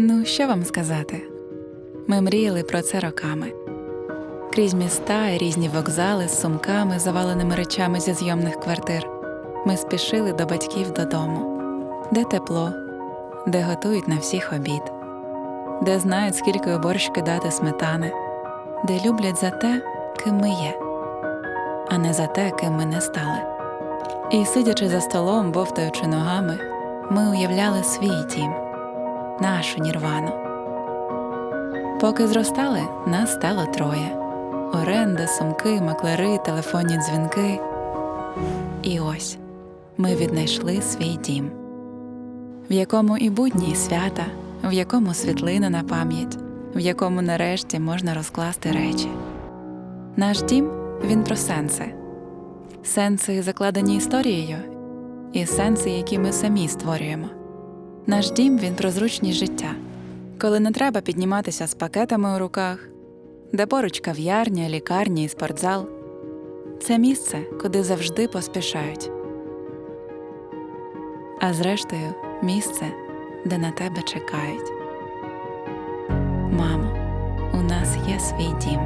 Ну, що вам сказати? Ми мріяли про це роками. Крізь міста і різні вокзали з сумками, заваленими речами зі зйомних квартир. Ми спішили до батьків додому, де тепло, де готують на всіх обід, де знають, скільки у борщ кидати сметани, де люблять за те, ким ми є, а не за те, ким ми не стали. І сидячи за столом, бовтаючи ногами, ми уявляли свій дім, нашу нірвану. Поки зростали, нас стало троє: оренда, сумки, маклери, телефонні дзвінки. І ось ми віднайшли свій дім, в якому і будні і свята, в якому світлина на пам'ять, в якому нарешті можна розкласти речі. Наш дім він про сенси, сенси, закладені історією, і сенси, які ми самі створюємо. Наш дім він про зручність життя, коли не треба підніматися з пакетами у руках, де поруч кав'ярня, лікарня і спортзал. Це місце, куди завжди поспішають. А зрештою, місце, де на тебе чекають. Мамо, у нас є свій дім.